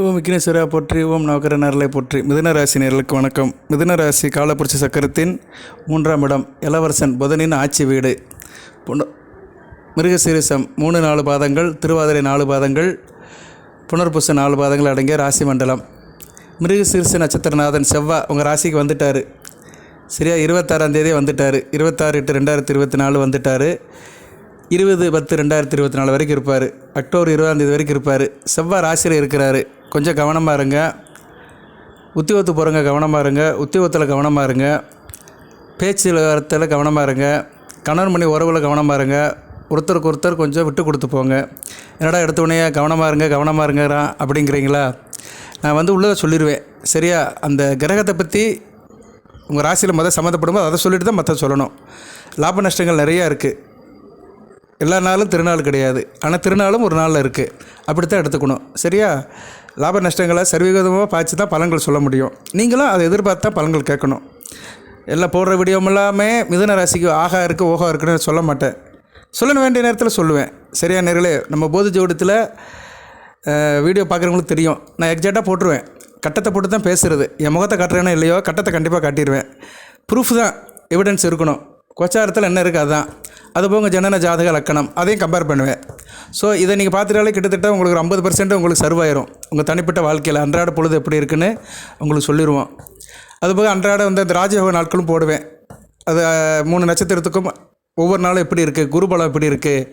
ஓம் விக்னேஸ்வரா போற்றி ஓம் நவகர நேரலை போற்றி. மிதுனராசி நேர்களுக்கு வணக்கம். மிதுனராசி காலப்புரட்சி சக்கரத்தின் மூன்றாம் இடம் இளவரசன் புதனின் ஆட்சி வீடு. புன மிருகசீரிசம் மூணு நாலு பாதங்கள் திருவாதிரை நாலு பாதங்கள் புனர்பூச நாலு பாதங்கள் அடங்கிய ராசி மண்டலம். மிருகசீரிச நட்சத்திரநாதன் செவ்வா உங்கள் ராசிக்கு வந்துட்டார். சரியா இருபத்தாறாம் தேதி வந்துட்டார். இருபத்தாறு எட்டு ரெண்டாயிரத்தி இருபத்தி நாலு வந்துட்டார். இருபது பத்து ரெண்டாயிரத்தி இருபத்தி நாலு வரைக்கும் இருப்பார். அக்டோபர் இருபதாம் தேதி வரைக்கும் இருப்பார். செவ்வாய் ராசியில் இருக்கிறாரு. கொஞ்சம் கவனமாக இருங்க. உத்தியோகத்து போகிறவங்க கவனமாக இருங்க. உத்தியோகத்தில் கவனமாக இருங்க. பேச்சு வரத்தில் கவனமாக இருங்க. கணவன் மணி உறவில் கவனமாக இருங்க. ஒருத்தருக்கு ஒருத்தர் கொஞ்சம் விட்டு கொடுத்து போங்க. என்னடா எடுத்த உடனே கவனமாக இருங்க கவனமாக இருங்கிறான் அப்படிங்கிறீங்களா? நான் வந்து உள்ளதை சொல்லிடுவேன் சரியா? அந்த கிரகத்தை பற்றி உங்கள் ராசியில் மொதல் சம்மந்தப்படும்போது அதை சொல்லிட்டு தான் மற்ற சொல்லணும். லாப நஷ்டங்கள் நிறையா இருக்குது எல்லா நாளும் திருநாள் கிடையாது. ஆனால் திருநாளும் ஒரு நாளில் இருக்குது அப்படித்தான் எடுத்துக்கணும். சரியா? லாப நஷ்டங்களை சரிவிகிதமாக பார்த்து தான் பலன்கள் சொல்ல முடியும். நீங்களும் அதை எதிர்பார்த்து தான் பலன்கள் கேட்கணும். எல்லாம் போடுற வீடியோ எல்லாமே மிதன ராசிக்கு ஆகா இருக்குது ஓஹா இருக்குன்னு சொல்ல மாட்டேன். சொல்ல வேண்டிய நேரத்தில் சொல்லுவேன். சரியா நேர்களே நம்ம போது ஜோடத்தில் வீடியோ பார்க்குறவங்களுக்கு தெரியும். நான் எக்ஸாக்டாக போட்டுருவேன். கட்டத்தை போட்டு தான் பேசுகிறது என் முகத்தை காட்டுறேனோ இல்லையோ கட்டத்தை கண்டிப்பாக காட்டிடுவேன் ப்ரூஃப் தான் எவிடன்ஸ் இருக்கணும். கொச்சாரத்தில் என்ன இருக்குது அதுதான் அது போக ஜனன ஜாதக லக்கணம் அதையும் கம்பேர் பண்ணுவேன். ஸோ இதை நீங்கள் பார்த்துட்டாலே கிட்டத்தட்ட உங்களுக்கு ஒரு ஐம்பது பர்சன்ட் உங்களுக்கு சர்வாயிரும் உங்கள் தனிப்பட்ட வாழ்க்கையில் அன்றாட பொழுது எப்படி இருக்குன்னு உங்களுக்கு சொல்லிடுவோம் அதுபோக அன்றாட வந்து அந்த ராஜயோக நாட்களும் போடுவேன். அது மூணு நட்சத்திரத்துக்கும் ஒவ்வொரு நாளும் எப்படி இருக்குது குருபலம் எப்படி இருக்குது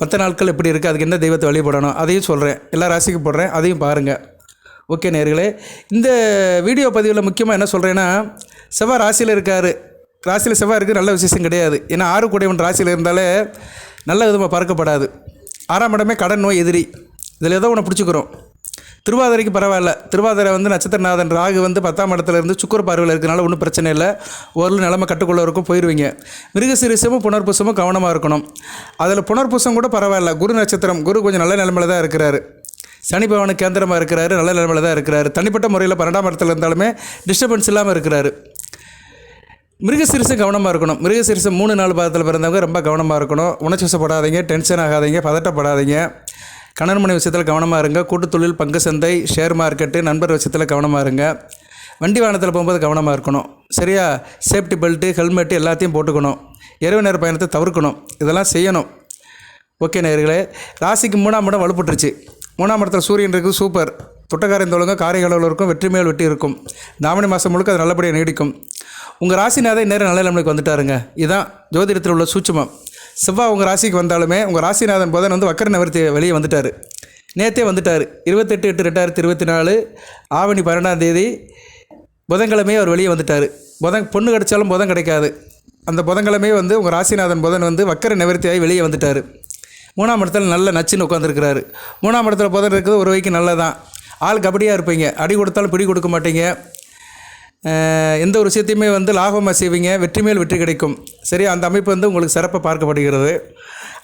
மற்ற நாட்கள் எப்படி இருக்குது அதுக்கு என்ன தெய்வத்தை வழிபடணும் அதையும் சொல்கிறேன் எல்லா ராசிக்கும் போடுறேன் அதையும் பாருங்கள் ஓகே நேர்களே இந்த வீடியோ பதிவில் முக்கியமாக என்ன சொல்கிறேன்னா செவ்வாய் ராசியில் இருக்கார். ராசியில் செவ்வாய் இருக்குது நல்ல விசேஷம் கிடையாது. ஏன்னா ஆறு கூடையவன் ராசியில் இருந்தாலே நல்ல விதமாக பார்க்கப்படாது ஆறாம் இடமே கடன் நோய் எதிரி. இதில் ஏதோ ஒன்று பிடிச்சிக்கிறோம். திருவாதிரைக்கு பரவாயில்ல. திருவாதிரை வந்து நட்சத்திரநாதன் ராகு வந்து பத்தாம் இடத்துல இருந்து சுக்கர பார்வையில் இருக்கனால ஒன்றும் பிரச்சனை இல்லை. ஓரளவு நிலமை கட்டுக்குள்ளே இருக்கும் போயிடுவீங்க மிருகசிரிசமும் புனர்பூசமும் கவனமாக இருக்கணும். அதில் புனர்பூசம் கூட பரவாயில்ல. குரு நட்சத்திரம் குரு கொஞ்சம் நல்ல நிலமையில தான் இருக்கிறாரு. சனி பகவானுக்கு கேந்திரமாக இருக்கிறாரு நல்ல நிலமையில தான் இருக்கிறாரு. தனிப்பட்ட முறையில் பன்னெண்டாம் இடத்துல இருந்தாலுமே டிஸ்டர்பன்ஸ் இல்லாமல் இருக்கிறாரு. மிருகசிரிசம் கவனமாக இருக்கணும். மிருகசிறுசு மூணு நாலு பாதத்தில் பிறந்தவங்க ரொம்ப கவனமாக இருக்கணும். உணர்ச்சிவசப்படாதீங்க டென்ஷன் ஆகாதீங்க பதட்டப்படாதீங்க. கணவன் மனை விஷயத்தில் கவனமாக இருங்க. கூட்டு தொழில் பங்கு சந்தை ஷேர் மார்க்கெட்டு நண்பர் விஷயத்தில் கவனமாக இருங்க. வண்டி வாகனத்தில் போகும்போது கவனமாக இருக்கணும். சரியா? சேஃப்டி பெல்ட்டு ஹெல்மெட்டு எல்லாத்தையும் போட்டுக்கணும். இரவு நேர பயணத்தை தவிர்க்கணும். இதெல்லாம் செய்யணும். ஓகே நேர்களே ராசிக்கு மூணாம் இடம் வலுப்பட்டுருச்சு மூணாம் இடத்துல சூரியன் இருக்குது சூப்பர் தொட்டக்காரன் தோளுங்க காரைகளவில் இருக்கும் வெற்றி மேல் வெட்டி இருக்கும். தாமணி மாதம் முழுக்க அது நல்லபடியாக நீடிக்கும். உங்கள் ராசிநாதன் நேரம் நல்ல நிலைமைக்கு வந்துட்டாருங்க. இதுதான் ஜோதிடத்தில் உள்ள சூட்சமம். செவ்வாய் உங்கள் ராசிக்கு வந்தாலுமே உங்கள் ராசிநாதன் புதன் வந்து வக்கர நிவர்த்தி வெளியே வந்துட்டார். நேற்றே வந்துட்டார். இருபத்தெட்டு எட்டு ரெண்டாயிரத்தி இருபத்தி நாலு ஆவணி பன்னெண்டாம் தேதி புதன்கிழமையே அவர் வெளியே வந்துட்டார். புதன் பொண்ணு கிடைச்சாலும் புதன் கிடைக்காது. அந்த புதன்கிழமையே வந்து உங்கள் ராசிநாதன் புதன் வந்து வக்கர நிவர்த்தியாகி வெளியே வந்துட்டார். மூணாம் இடத்துல நல்ல நச்சுன்னு உட்காந்துருக்கிறாரு மூணாம் இடத்துல புதன் இருக்குது ஒரு வைக்கு நல்லதான். ஆள் கபடியாக இருப்பீங்க. அடி கொடுத்தாலும் பிடி கொடுக்க மாட்டீங்க. எந்த ஒரு விஷயத்தையுமே வந்து லாபமாக செய்வீங்க வெற்றி மேல் வெற்றி கிடைக்கும். சரி அந்த அமைப்பு வந்து உங்களுக்கு சிறப்பாக பார்க்கப்படுகிறது.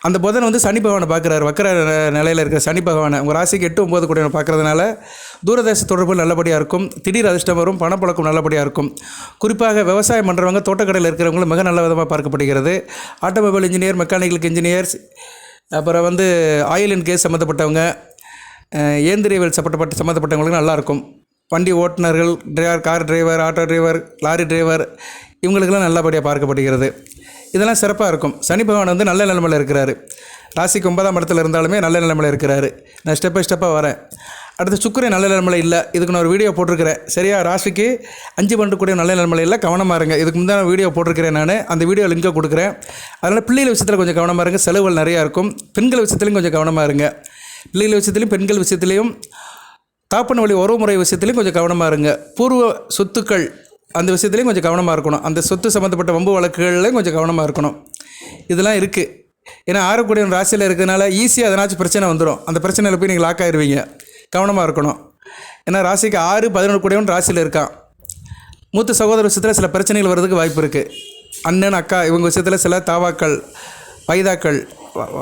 அந்த புதன் வந்து சனி பகவானை பார்க்குறாரு. வக்கர நிலையில் இருக்கிற சனி பகவானை. உங்கள் ராசிக்கு எட்டு ஒம்பது கூட பார்க்குறதுனால தூரதேச தொடர்பு நல்லபடியாக இருக்கும். திடீர் அதிர்ஷ்டம் வரும் பணப்பழக்கம் நல்லபடியாக இருக்கும். குறிப்பாக விவசாயம் பண்ணுறவங்க தோட்டக்கடையில் இருக்கிறவங்களும் மிக நல்ல விதமாக பார்க்கப்படுகிறது. ஆட்டோமொபைல் இன்ஜினியர் மெக்கானிக்கல் இன்ஜினியர்ஸ் அப்புறம் வந்து ஆயில் அண்ட் கேஸ் சம்மந்தப்பட்டவங்க இயந்திரியவில் இயந்திரியவியல் சம்மந்தப்பட்ட சம்மந்தப்பட்டவங்களுக்கு நல்லாயிருக்கும் வண்டி ஓட்டுநர்கள் driver car driver auto driver lorry driver இவங்களுக்கெல்லாம் நல்லபடியாக பார்க்கப்படுகிறது. இதெல்லாம் சிறப்பாக இருக்கும். சனி பகவான் வந்து நல்ல நிலைமையில் இருக்கிறார். ராசிக்கு ஒன்பதாம் இடத்துல இருந்தாலுமே நல்ல நிலைமையில் இருக்கிறாரு. நான் ஸ்டெப் பை ஸ்டெப்பாக வரேன். அடுத்து சுக்கரன் நல்ல நிலைமையில் இல்லை. இதுக்கு நான் ஒரு வீடியோ போட்டிருக்கிறேன். சரியா? ராசிக்கு அஞ்சு பண்ணக்கூடிய நல்ல நிலைமையில் இல்லை. கவனமாக இருங்க. இதுக்கு முந்தான வீடியோ போட்டிருக்கிறேன் நான். அந்த வீடியோ லிங்கை கொடுக்குறேன். அதனால் பிள்ளைகள் விஷயத்தில் கொஞ்சம் கவனமாக இருங்க. செலவுகள் நிறையா இருக்கும். பெண்கள் விஷயத்துலையும் கொஞ்சம் கவனமாக இருங்க. பிள்ளைகள் விஷயத்துலையும் பெண்கள் விஷயத்துலையும் தாப்பன வழி உறவுமுறை விஷயத்துலையும் கொஞ்சம் கவனமாக இருங்க. பூர்வ சொத்துக்கள் அந்த விஷயத்துலையும் கொஞ்சம் கவனமாக இருக்கணும். அந்த சொத்து சம்மந்தப்பட்ட வம்பு வழக்குகள்லையும் கொஞ்சம் கவனமாக இருக்கணும். இதெல்லாம் இருக்குது ஏன்னா ஆறக்கூடிய ராசியில் இருக்கிறதுனால ஈஸியாக அதனாச்சும் பிரச்சனை வந்துடும் அந்த பிரச்சனையில் போய் நீங்கள் லாக் ஆயிடுவீங்க கவனமாக இருக்கணும். ஏன்னா ராசிக்கு ஆறு பதினொன்று கூடியவன் ராசியில் இருக்கான். மூத்த சகோதர விஷயத்தில் சில பிரச்சனைகள் வர்றதுக்கு வாய்ப்பு இருக்குது அண்ணன் அக்கா இவங்க விஷயத்தில் சில தாவாக்கள் வயதாக்கள்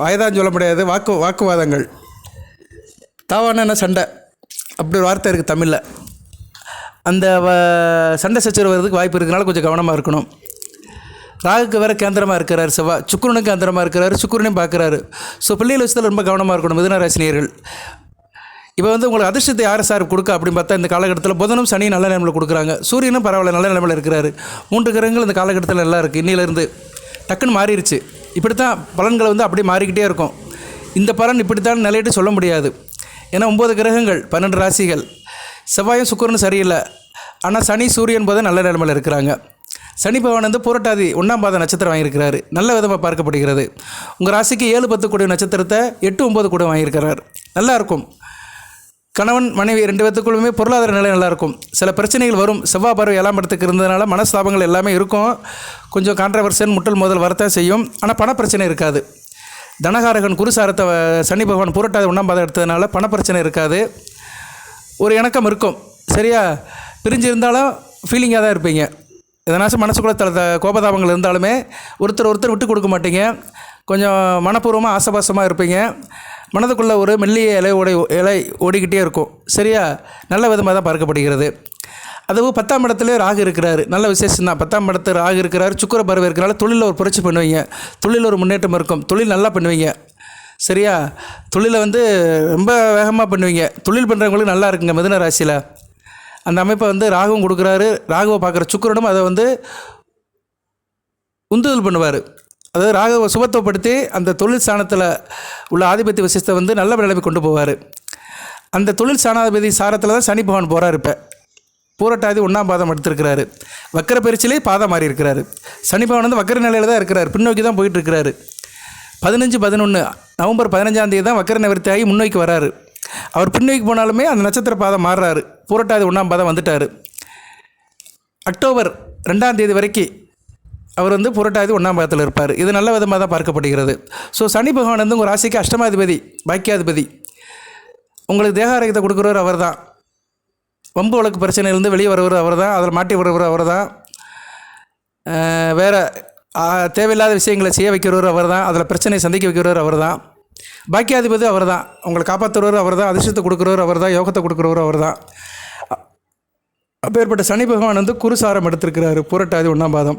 வயதான்னு சொல்ல முடியாது. வாக்கு வாக்குவாதங்கள். தாவானா என்ன? சண்டை. அப்படி ஒரு வார்த்தை இருக்குது தமிழில். அந்த வ- சண்டை சச்சரவு வர்றதுக்கு வாய்ப்பு இருக்கிறனால கொஞ்சம் கவனமாக இருக்கணும். ராகுக்கு வேறு கேந்திரமாக இருக்கிறார் செவ்வா. சுக்குரனுக்கு கேந்திரமாக இருக்கிறாரு சுக்குரனையும் பார்க்குறாரு ஸோ பிள்ளைகள் விஷயத்தில் ரொம்ப கவனமாக இருக்கணும் மிதுன ராசினியர்கள் இப்போ வந்து உங்களுக்கு அதிர்ஷ்டத்தை யார் சார் கொடுக்க அப்படின்னு பார்த்தா இந்த காலகட்டத்தில் புதனும் சனியும் நல்ல நிலைமையில் கொடுக்குறாங்க. சூரியனும் பரவாயில்ல நல்ல நிலைமையில் இருக்கிறாரு. மூன்று கிரகங்கள் இந்த காலகட்டத்தில் நல்லா இருக்குது இன்னிலேருந்து டக்குன்னு மாறிடுச்சு இப்படி தான் பலன்களை வந்து அப்படியே மாறிக்கிட்டே இருக்கும். இந்த பலன் இப்படித்தான் நிலையிட்டு சொல்ல முடியாது. ஏன்னா ஒம்பது கிரகங்கள் பன்னெண்டு ராசிகள். செவ்வாயும் சுக்கரனும் சரியில்லை. ஆனால் சனி சூரியன் போது நல்ல நிலமையில் இருக்கிறாங்க. சனி பகவான் வந்து புரட்டாதி ஒன்றாம் பாத நட்சத்திரம் வாங்கியிருக்கிறாரு. நல்ல விதமாக பார்க்கப்படுகிறது. உங்கள் ராசிக்கு ஏழு பத்து கூட நட்சத்திரத்தை எட்டு ஒம்பது கூட வாங்கியிருக்கிறார். நல்லாயிருக்கும் கணவன் மனைவி ரெண்டு பேத்துக்குள்ளுமே பொருளாதார நிலை நல்லாயிருக்கும் சில பிரச்சனைகள் வரும். செவ்வாய் பார்வை ஏழாம் இடத்துக்கு இருந்ததுனால மனஸ்தாபங்கள் எல்லாமே இருக்கும். கொஞ்சம் கான்ட்ரவர்சன் முட்டல் முதல் வரத்தான் செய்யும். ஆனால் பணப்பிரச்சனை இருக்காது. தனகாரகன் குருசாரத்தை சனி பகவான் புரட்டாத ஒன்றாம் பாதம் எடுத்ததுனால பணப்பிரச்சனை இருக்காது. ஒரு இணக்கம் இருக்கும். சரியா? பிரிஞ்சு இருந்தாலும் ஃபீலிங்காக தான் இருப்பீங்க. எதனாச்சும் மனசுக்குள்ள தல த- கோபதாபங்கள் இருந்தாலுமே ஒருத்தர் ஒருத்தர் விட்டு கொடுக்க மாட்டீங்க. கொஞ்சம் மனப்பூர்வமாக ஆசபாசமாக இருப்பீங்க. மனதுக்குள்ளே ஒரு மெல்லிய இலை ஓடி இலை ஓடிக்கிட்டே இருக்கும். சரியா? நல்ல விதமாக தான் பார்க்கப்படுகிறது. அதுவும் பத்தாம் இடத்துல ராகு இருக்கிறாரு. நல்ல விசேஷம் தான் பத்தாம் இடத்துல ராகு இருக்கிறாரு. சுக்கர பருவம் இருக்கிறனால தொழிலில் ஒரு புரட்சி பண்ணுவீங்க. தொழிலில் ஒரு முன்னேற்றம் இருக்கும். தொழில் நல்லா பண்ணுவீங்க. சரியா? தொழிலை வந்து ரொம்ப வேகமாக பண்ணுவீங்க. தொழில் பண்ணுறவங்களுக்கு நல்லா இருக்குங்க மிதன ராசியில். அந்த அமைப்பை வந்து ராகுவும் கொடுக்குறாரு. ராகுவை பார்க்குற சுக்கிரனும் அதை வந்து உந்துதல் பண்ணுவார். அதாவது ராகுவை சுபத்துவப்படுத்தி அந்த தொழில் ஸ்தானத்தில் உள்ள ஆதிபத்திய விசேஷத்தை வந்து நல்ல நிலைமை கொண்டு போவார். அந்த தொழில் சாணாதிபதி சாரத்தில் தான் சனி பகவான் போகிறார் இப்போ. பூரட்டாதி ஒன்றாம் பாதம் எடுத்திருக்கிறாரு. வக்கர பரிச்சிலே பாதம் மாறி இருக்கிறாரு சனிபவன் வந்து வக்கர நிலையில் தான் இருக்கிறார். பின்னோக்கி தான் போயிட்டு இருக்கிறாரு பதினஞ்சு பதினொன்று நவம்பர் பதினஞ்சாம் தேதி தான் வக்கர நிவர்த்தி ஆகி முன்னோக்கி வராரு. அவர் பின்னோக்கி போனாலுமே அந்த நட்சத்திர பாதம் மாறுறாரு. பூரட்டாதி ஒன்றாம் பாதம் வந்துட்டார். அக்டோபர் ரெண்டாம் தேதி வரைக்கும் அவர் வந்து புரட்டாதி ஒன்றாம் பாதத்தில் இருப்பார். இது நல்ல விதமாக தான் பார்க்கப்படுகிறது. ஸோ சனி பகவான் வந்து உங்கள் ராசிக்கு அஷ்டமாதிபதி பாக்கியாதிபதி. உங்களுக்கு தேகாரோக்கியத்தை கொடுக்குறவர் அவர் தான் வம்பு வழக்கு பிரச்சனையிலேருந்து வெளியே வருவர் அவர் தான் அதில் மாட்டி வருவர் அவர் தான் வேறு தேவையில்லாத விஷயங்களை செய்ய வைக்கிறவர் அவர் தான் அதில் பிரச்சனையை சந்திக்க வைக்கிறவர் அவர் தான் பாக்கியாதிபதி அவர் தான் உங்களை காப்பாற்றுறவர் அவர் தான் அதிர்ஷ்டத்தை கொடுக்குறவர் அவர் தான் யோகத்தை கொடுக்குறவர் அவர் தான் அப்பேற்பட்ட சனி பகவான் வந்து குருசாரம் எடுத்திருக்கிறாரு புரட்டாதி ஒன்றாம் பாதம்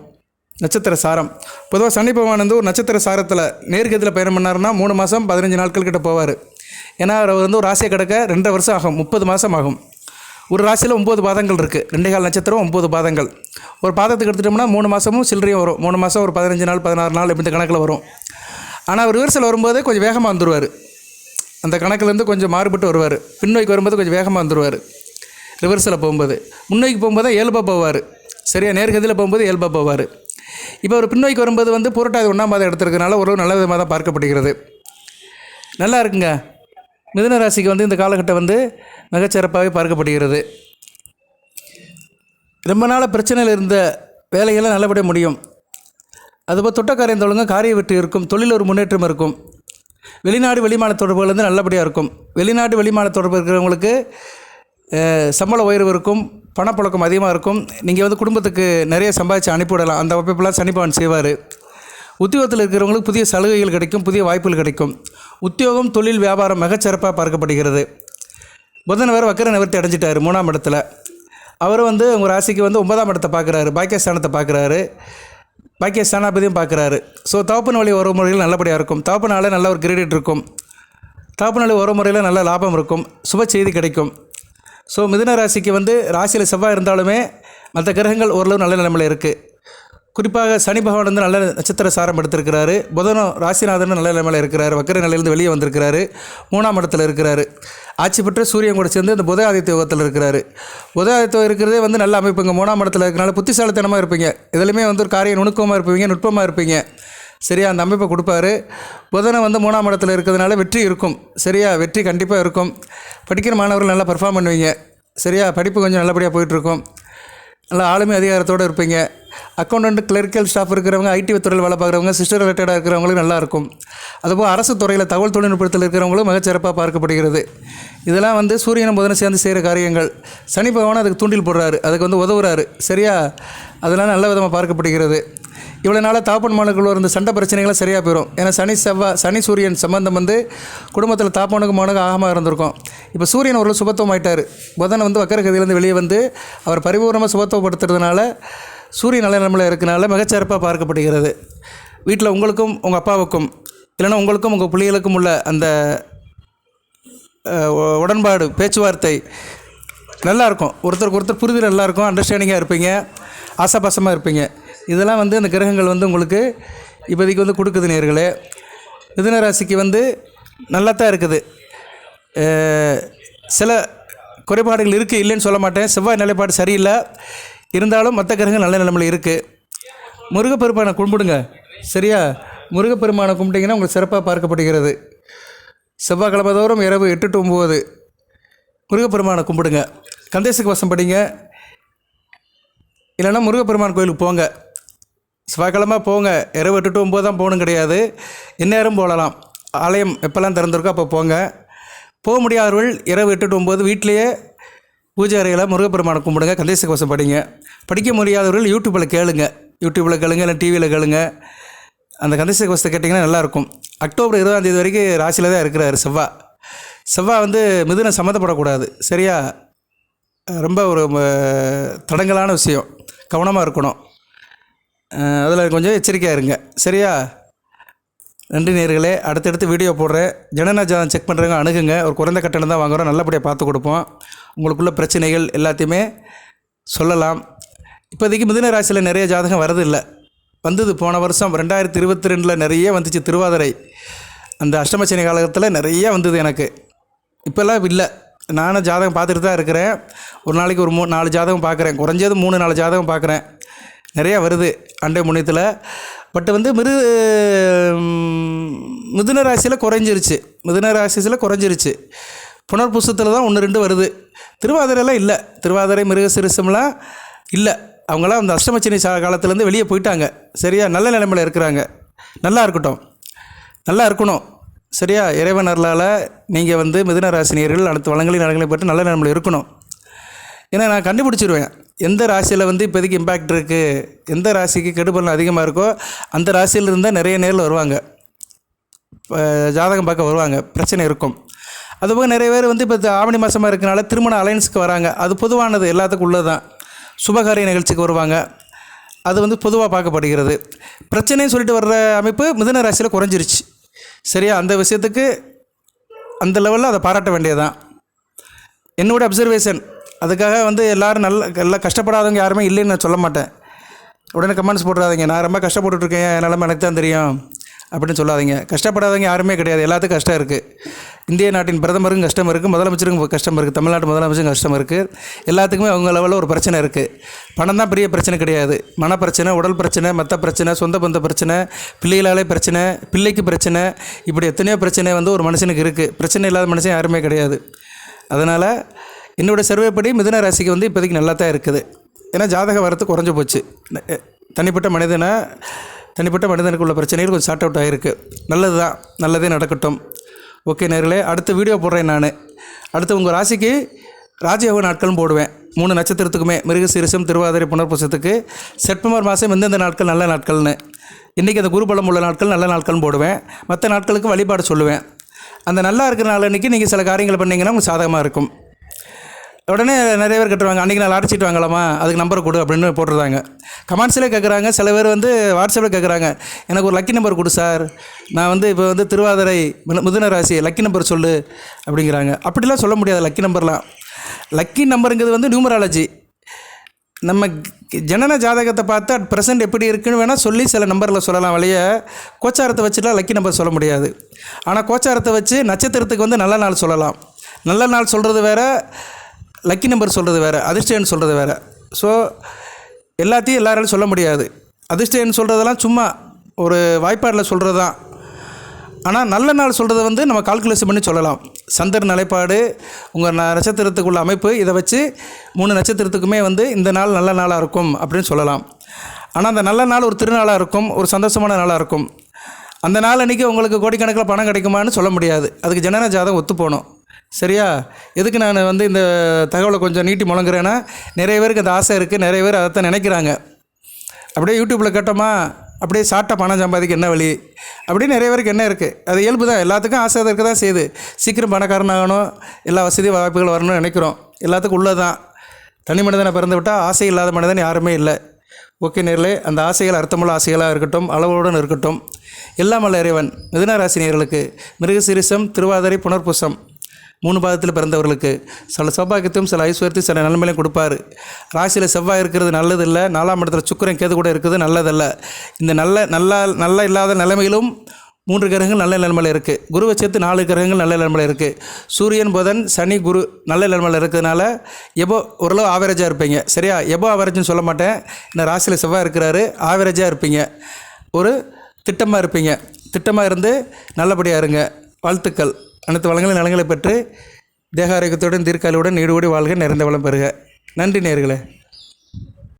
நட்சத்திர சாரம். பொதுவாக சனி பகவான் வந்து ஒரு நட்சத்திர சாரத்தில் நேர்கதியில் பயணம் பண்ணார்னா மூணு மாதம் பதினஞ்சு நாட்கள் கிட்ட போவார். ஏன்னா அவர் வந்து ஒரு ஆசையை கிடக்க ரெண்டரை வருஷம் ஆகும் முப்பது மாதம் ஆகும். ஒரு ராசியில் ஒம்பது பாதங்கள் இருக்குது ரெண்டே கால் நட்சத்திரம் ஒம்பது பாதங்கள். ஒரு பாதத்துக்கு எடுத்துட்டோம்னா மூணு மாதமும் சில்லறையும் வரும். மூணு மாதம் ஒரு பதினஞ்சு நாள் பதினாறு நாள் இப்படி கணக்கில் வரும். ஆனால் அவர் ரிவர்சல் வரும்போது கொஞ்சம் வேகமாக வந்துடுவார் அந்த கணக்கிலேருந்து கொஞ்சம் மாறுபட்டு வருவார். பின்னோக்கி வரும்போது கொஞ்சம் வேகமாக வந்துடுவார் ரிவர்ஸில் போகும்போது. முன்னோக்கி போகும்போது தான் இயல்பாக போவார். சரியாக நேர்கதியில் போகும்போது இயல்பாக போவார். இப்போ ஒரு பின்னோக்கி வரும்போது வந்து புரட்டாதி ஒன்றாம் மாதம் எடுத்துருக்கனால ஒரு நல்ல விதமாக தான் பார்க்கப்படுகிறது. நல்லா இருக்குங்க. மிதுன ராசிக்கு வந்து இந்த காலகட்டம் வந்து மிகச்சிறப்பாகவே பார்க்கப்படுகிறது. ரொம்ப நாள் பிரச்சனையில் இருந்த வேலைகளை நல்லபடியாக முடியும். அதுபோல் தொட்டக்காரியம் தொழுங்க காரிய வெற்றி இருக்கும் தொழில் ஒரு முன்னேற்றம் இருக்கும். வெளிநாடு வெளிமான தொடர்புகள் வந்து நல்லபடியாக இருக்கும். வெளிநாடு வெளிமான தொடர்பு இருக்கிறவங்களுக்கு சம்பள உயர்வு இருக்கும் பணப்பழக்கம் அதிகமாக இருக்கும். நீங்கள் வந்து குடும்பத்துக்கு நிறைய சம்பாதிச்சு அனுப்பிவிடலாம் அந்த அமைப்பெல்லாம் சனிபவன் செய்வார். உத்தியோகத்தில் இருக்கிறவங்களுக்கு புதிய சலுகைகள் கிடைக்கும் புதிய வாய்ப்புகள் கிடைக்கும். உத்தியோகம் தொழில் வியாபாரம் மிகச்சிறப்பாக பார்க்கப்படுகிறது. புதன் வேறு வக்கர நிவர்த்தி அடைஞ்சிட்டார் மூணாம் இடத்துல. அவர் வந்து உங்கள் ராசிக்கு வந்து ஒன்பதாம் இடத்தை பார்க்குறாரு. பாக்கியஸ்தானத்தை பார்க்குறாரு. பாக்கிய ஸ்தானாபதியும் பார்க்குறாரு. ஸோ தவப்பன் வழி உறவு முறையில் நல்லபடியாக இருக்கும். தவப்பனால நல்ல ஒரு கிரெடிட் இருக்கும். தவப்பன் வழி உறவு முறையில் நல்ல லாபம் இருக்கும். சுப செய்தி கிடைக்கும். ஸோ மிதுன ராசிக்கு வந்து ராசியில் செவ்வாய் இருந்தாலுமே மற்ற கிரகங்கள் ஓரளவு நல்ல நிலைமையில் இருக்குது குறிப்பாக சனி பகவான் வந்து நல்ல நட்சத்திர சாரம் எடுத்திருக்கிறாரு. புதனும் ராசிநாதனும் நல்ல நிலைமையில் இருக்கிறாரு. வக்கர நிலையிலிருந்து வெளியே வந்திருக்கிறாரு. மூணாம் இடத்துல இருக்கிறாரு. ஆட்சி பெற்ற சூரியன் கூட சேர்ந்து அந்த புத ஆதித்ய யோகத்தில் இருக்கிறாரு. புத ஆதித்யம் இருக்கிறதே வந்து நல்ல அமைப்புங்க. மூணாம் இடத்துல இருக்கிறனால புத்திசாலித்தனமாக இருப்பீங்க. இதுலையுமே வந்து ஒரு காரியம் நுணுக்கமாக இருப்பீங்க நுட்பமாக இருப்பீங்க. சரியா? அந்த அமைப்பை கொடுப்பாரு. புதனை வந்து மூணாம் இடத்துல இருக்கிறதுனால வெற்றி இருக்கும். சரியா? வெற்றி கண்டிப்பாக இருக்கும். படிக்கிற மாணவர்கள் நல்லா பெர்ஃபார்ம் பண்ணுவீங்க. சரியா? படிப்பு கொஞ்சம் நல்லபடியாக போயிட்டுருக்கும் நல்லா ஆளுமை அதிகாரத்தோடு இருப்பீங்க. அக்கௌண்டன்ட் கிளரிக்கல் ஸ்டாஃப் இருக்கிறவங்க ஐடி துறையில் வேலை பார்க்குறவங்க சிஸ்டர் ரிலேட்டடாக இருக்கிறவங்களுக்கு நல்லாயிருக்கும் அதுபோல் அரசு துறையில் தகவல் தொழில்நுட்பத்தில் இருக்கிறவங்களும் மிகச்சிறப்பாக பார்க்கப்படுகிறது. இதெல்லாம் வந்து சூரியனும் புதனும் சேர்ந்து செய்கிற காரியங்கள். சனி பகவான் அதுக்கு தூண்டில் போடுறாரு. அதுக்கு வந்து உதவுறாரு. சரியா? அதெல்லாம் நல்ல விதமாக பார்க்கப்படுகிறது. இவ்வளோ நாளாக தாப்பன் மானுக்குள்ள இருந்த சண்டை பிரச்சனைகளும் சரியாக போயிடும் ஏன்னா சனி செவ்வாய் சனி சூரியன் சம்பந்தம் வந்து குடும்பத்தில் தாப்பனுக்கு மானுக்கு ஆகமாக இருந்திருக்கும். இப்போ சூரியன் ஒரு சுபத்துவம் ஆயிட்டார். புதன் வந்து வக்கரகதியிலேருந்து வெளியே வந்து அவர் பரிபூர்ணமாக சுபத்துவப்படுத்துறதுனால சூரியன் நல்ல நிலமையில் இருக்கனால மிகச்சிறப்பாக பார்க்கப்படுகிறது. வீட்டில் உங்களுக்கும் உங்கள் அப்பாவுக்கும் இல்லைன்னா உங்களுக்கும் உங்கள் பிள்ளைகளுக்கும் உள்ள அந்த உடன்பாடு பேச்சுவார்த்தை நல்லாயிருக்கும் ஒருத்தருக்கு ஒருத்தர் புரிதல் நல்லாயிருக்கும் அண்டர்ஸ்டாண்டிங்காக இருப்பீங்க ஆசாபாசமாக இருப்பீங்க. இதெல்லாம் வந்து அந்த கிரகங்கள் வந்து உங்களுக்கு இப்போதைக்கு வந்து கொடுக்குது நேர்களே. மிதுன ராசிக்கு வந்து நல்லா தான் இருக்குது சில குறைபாடுகள் இருக்குது இல்லைன்னு சொல்ல மாட்டேன். செவ்வாய் நிலைப்பாடு சரியில்லை. இருந்தாலும் மற்ற கிரகங்கள் நல்ல நிலைமையில் இருக்குது முருகப்பெருமானை கும்பிடுங்க. சரியா? முருகப்பெருமானை கும்பிட்டிங்கன்னா உங்களுக்கு சிறப்பாக பார்க்கப்படுகிறது. செவ்வாய்க்கிழமை தோறும் இரவு எட்டு டு ஒம்பது முருகப்பெருமானை கும்பிடுங்க. கந்தேசுக்கு வசம் படிங்க. இல்லைன்னா முருகப்பெருமான் கோயிலுக்கு போங்க. செவ்வாய்க்கிழமை போங்க. இரவு எட்டு டு ஒம்பது தான் போகணும் கிடையாது. எந்நேரம் போகலாம். ஆலயம் எப்போல்லாம் திறந்திருக்கோ அப்போ போங்க. போக முடியாதவர்கள் இரவு எட்டு டு ஒம்பது வீட்டிலேயே பூஜை அறையில் முருகப்பெருமானை கும்பிடுங்க. கந்தேச கவசம் படிங்க. படிக்க முடியாதவர்கள் யூடியூப்பில் கேளுங்க. யூடியூப்பில் கேளுங்க இல்லை டிவியில் கேளுங்க. அந்த கந்தேச கவசத்தை கேட்டிங்கன்னா நல்லாயிருக்கும் அக்டோபர் இருபதாம் தேதி வரைக்கும் ராசியில் தான் இருக்கிறார் செவ்வாய் செவ்வாய் வந்து மிதுனம் சம்மந்தப்படக்கூடாது. சரியா? ரொம்ப ஒரு தடங்கலான விஷயம். கவனமாக இருக்கணும். அதில் கொஞ்சம் எச்சரிக்கையாக இருங்க. சரியா? நன்றி நேர்களே. அடுத்தடுத்து வீடியோ போடுறேன். ஜனன ஜாதம் செக் பண்ணுறவங்க அணுகுங்க. ஒரு குறைந்த கட்டணம் தான் வாங்குகிறோம் நல்லபடியாக பார்த்து கொடுப்போம். உங்களுக்குள்ள பிரச்சனைகள் எல்லாத்தையுமே சொல்லலாம். இப்போதைக்கு மிதுன ராசியில் நிறைய ஜாதகம் வரதில்லை வந்தது போன வருஷம் ரெண்டாயிரத்தி இருபத்தி ரெண்டில் நிறைய வந்துச்சு. திருவாதிரை. அந்த அஷ்டமச்சனி காலகட்டத்தில் நிறைய வந்தது எனக்கு. இப்போல்லாம் இல்லை. நானும் ஜாதகம் பார்த்துட்டு தான் இருக்கிறேன். ஒரு நாளைக்கு ஒரு மூ நாலு ஜாதகம் பார்க்குறேன். குறைஞ்சது மூணு நாலு ஜாதகம் பார்க்குறேன். நிறையா வருது அண்டை முனையத்தில். பட் வந்து மிரு மிதுன ராசியில் குறைஞ்சிருச்சு. மிதுன ராசியில் குறைஞ்சிருச்சு. புனர்புசத்தில் தான் ஒன்று ரெண்டு வருது. திருவாதிரைலாம் இல்லை. திருவாதிரை மிருகசிரிசம்லாம் இல்லை. அவங்களாம் அந்த அஷ்டமச்சனி சா காலத்துலேருந்து வெளியே போயிட்டாங்க. சரியா? நல்ல நிலைமையில் இருக்கிறாங்க. நல்லா இருக்கட்டும். நல்லா இருக்கணும். சரியா? இறைவன் அருளால் நீங்கள் வந்து மிதுன ராசினியர்கள் அடுத்த வளங்களையும் நலங்களையும் பற்றி நல்ல நிலைமையில் இருக்கணும். ஏன்னா நான் கண்டுபிடிச்சிருவேன். எந்த ராசியில் வந்து இப்போதைக்கு இம்பேக்ட் இருக்குது எந்த ராசிக்கு கெடுபலன் அதிகமாக இருக்கோ அந்த ராசியில் இருந்தால் நிறைய நேரில் வருவாங்க. ஜாதகம் பார்க்க வருவாங்க. பிரச்சனை இருக்கும். அதுபோக நிறைய பேர் வந்து இப்போ ஆவணி மாதமாக இருக்கனால திருமண அலைன்ஸுக்கு வராங்க. அது பொதுவானது எல்லாத்துக்கும் உள்ளது தான் சுபகாரிய நிகழ்ச்சிக்கு வருவாங்க. அது வந்து பொதுவாக பார்க்கப்படுகிறது. பிரச்சனைன்னு சொல்லிட்டு வர்ற அமைப்பு மிதன ராசியில் குறைஞ்சிருச்சு. சரியா? அந்த விஷயத்துக்கு அந்த லெவலில் அதை பாராட்ட வேண்டியதுதான். என்னோட அப்சர்வேஷன் அதுக்காக வந்து எல்லோரும் நல்ல எல்லாம் கஷ்டப்படாதவங்க யாருமே இல்லைன்னு நான் சொல்ல மாட்டேன். உடனே கமெண்ட்ஸ் போட்டுறாதீங்க. நான் ரொம்ப கஷ்டப்பட்டுருக்கேன் என்னால் என் நிலமை எனக்கு தான் தெரியும். அப்படின்னு சொல்லாதீங்க. கஷ்டப்படாதவங்க யாருமே கிடையாது. எல்லாத்துக்கும் கஷ்டம் இருக்குது இந்திய நாட்டின் பிரதமருக்கும் கஷ்டம் இருக்குது முதலமைச்சருக்கும் கஷ்டம் இருக்குது தமிழ்நாட்டு முதலமைச்சருக்கும் கஷ்டம் இருக்குது எல்லாத்துக்குமே அவங்க லெவலில் ஒரு பிரச்சனை இருக்குது பணம் தான் பெரிய பிரச்சனை கிடையாது. மன பிரச்சனை உடல் பிரச்சனை மற்ற பிரச்சனை சொந்த பந்த பிரச்சனை பிள்ளைகளாலே பிரச்சனை பிள்ளைக்கு பிரச்சனை இப்படி எத்தனையோ பிரச்சனை வந்து ஒரு மனுஷனுக்கு இருக்குது பிரச்சனை இல்லாத மனுஷன் யாருமே கிடையாது. அதனால் என்னோடய சர்வே படி மிதன ராசிக்கு வந்து இப்போதைக்கு நல்லா தான் இருக்குது. ஏன்னா ஜாதக வரத்து குறைஞ்சு போச்சு. தனிப்பட்ட மனிதனை தனிப்பட்ட மனிதனுக்கு உள்ள பிரச்சனைகள் கொஞ்சம் ஷார்ட் அவுட் ஆகிருக்கு நல்லது தான் நல்லதே நடக்கட்டும். ஓகே நேர்களே அடுத்த வீடியோ போடுறேன் நான். அடுத்து உங்கள் ராசிக்கு ராஜயோக நாட்களும் போடுவேன். மூணு நட்சத்திரத்துக்குமே மிருக சிறுசம் திருவாதிரை புனர்பூசத்துக்கு செப்டம்பர் மாதம் எந்தெந்த நாட்கள் நல்ல நாட்கள்னு. இன்றைக்கி அந்த குருபலம் உள்ள நாட்கள் நல்ல நாட்கள்னு போடுவேன். மற்ற நாட்களுக்கு வழிபாடு சொல்லுவேன். அந்த நல்லா இருக்கிற நாள் அன்றைக்கி நீங்கள் சில காரியங்கள் பண்ணிங்கன்னா உங்களுக்கு சாதகமாக இருக்கும். உடனே நிறைய பேர் கட்டுவாங்க அன்றைக்கி நான் அடிச்சிட்டு வாங்கலாமா? அதுக்கு நம்பர் கொடு அப்படின்னு போட்டுருந்தாங்க. கமெண்ட்ஸில் கேட்குறாங்க சில பேர் வந்து வாட்ஸ்அப்பில் கேட்குறாங்க எனக்கு ஒரு லக்கி நம்பர் கொடு சார் நான் வந்து இப்போ வந்து திருவாதிரை மிது- ராசி லக்கி நம்பர் சொல்லு அப்படிங்கிறாங்க. அப்படிலாம் சொல்ல முடியாது லக்கி நம்பர்லாம் லக்கி நம்பருங்கிறது வந்து நியூமராலஜி நம்ம ஜனன ஜாதகத்தை பார்த்து அட் ப்ரெசென்ட் எப்படி இருக்குன்னு வேணால் சொல்லி சில நம்பரில் சொல்லலாம் வழிய கோச்சாரத்தை வச்சுலாம் லக்கி நம்பர் சொல்ல முடியாது. ஆனால் கோச்சாரத்தை வச்சு நட்சத்திரத்துக்கு வந்து நல்ல நாள் சொல்லலாம். நல்ல நாள் சொல்கிறது வேறு லக்கி நம்பர் சொல்கிறது வேறு அதிர்ஷ்டன்னு சொல்கிறது வேறு. ஸோ எல்லாத்தையும் எல்லாராலும் சொல்ல முடியாது. அதிர்ஷ்டன்னு சொல்கிறதெல்லாம் சும்மா ஒரு வாய்ப்பாடில் சொல்கிறது தான் ஆனால் நல்ல நாள் சொல்கிறத வந்து நம்ம கால்குலேஷன் பண்ணி சொல்லலாம். சந்திர நிலைப்பாடு உங்கள் ந நட்சத்திரத்துக்குள்ள அமைப்பு இதை வச்சு மூணு நட்சத்திரத்துக்குமே வந்து இந்த நாள் நல்ல நாளாக இருக்கும் அப்படின்னு சொல்லலாம். ஆனால் அந்த நல்ல நாள் ஒரு திருநாளாக இருக்கும் ஒரு சந்தோஷமான நாளாக இருக்கும். அந்த நாள் அன்றைக்கி உங்களுக்கு கோடிக்கணக்கில் பணம் கிடைக்குமான்னு சொல்ல முடியாது. அதுக்கு ஜனன ஜாதகம் ஒத்து போகணும். சரியா? எதுக்கு நான் வந்து இந்த தகவலை கொஞ்சம் நீட்டி முழங்குறேன்னா நிறைய பேருக்கு அந்த ஆசை இருக்குது நிறைய பேர் அதைத்தான் நினைக்கிறாங்க. அப்படியே யூடியூப்பில் கேட்டோமா? அப்படியே சாட்டை பணம் சம்பாதிக்க என்ன வழி? அப்படின்னு நிறைய பேருக்கு என்ன இருக்குது அது இயல்பு தான். எல்லாத்துக்கும் ஆசை இருக்க தான் செய்யுது. சீக்கிரம் பணக்காரன் ஆகணும். எல்லா வசதி வாய்ப்புகள் வரணும்னு நினைக்கிறோம். எல்லாத்துக்கும் உள்ளே தான். தனி மனிதனை பிறந்து விட்டால் ஆசை இல்லாத மனிதன் யாருமே இல்லை. ஓகே நேர்களே அந்த ஆசைகள் அர்த்தமுள்ள ஆசைகளாக இருக்கட்டும் அளவுடன் இருக்கட்டும். எல்லாமல்ல இறைவன். மிதுன ராசி நேயர்களுக்கு மிருகசீரிசம் திருவாதிரை புனர்பூசம். மூணு பாதத்தில் பிறந்தவர்களுக்கு. சில சௌபாகியத்தையும் சில ஐஸ்வர்யத்தையும் சில நன்மையிலையும் கொடுப்பாரு. ராசியில் செவ்வாய் இருக்கிறது நல்லதில்லை. நாலாம் இடத்துல சுக்கிரன் கேது கூட இருக்குது நல்லதல்ல. இந்த நல்ல நல்லா நல்லா இல்லாத நிலைமையிலும் மூன்று கிரகங்கள் நல்ல நிலைமையில் இருக்குது குருவை சேர்த்து நாலு கிரகங்கள் நல்ல நிலைமையில் இருக்குது சூரியன் புதன் சனி குரு நல்ல நிலைமையில் இருக்கிறதுனால எபோ ஓரளவு ஆவரேஜாக இருப்பீங்க. சரியா? எபோ ஆவரேஜ்னு சொல்ல மாட்டேன். இந்த ராசியில் செவ்வாய் இருக்கிறாரு ஆவரேஜாக இருப்பீங்க. ஒரு திட்டமாக இருப்பீங்க. திட்டமாக இருந்து நல்லபடியாக இருங்க. வாழ்த்துக்கள். அனைத்து வளங்களும் நலங்களை பெற்று தேக ஆரோக்கியத்துடன் தீர்க்காலுடன் ஈடுபடி வாழ்க நிறைந்த வளம் பெறுக. நன்றி நேர்களே.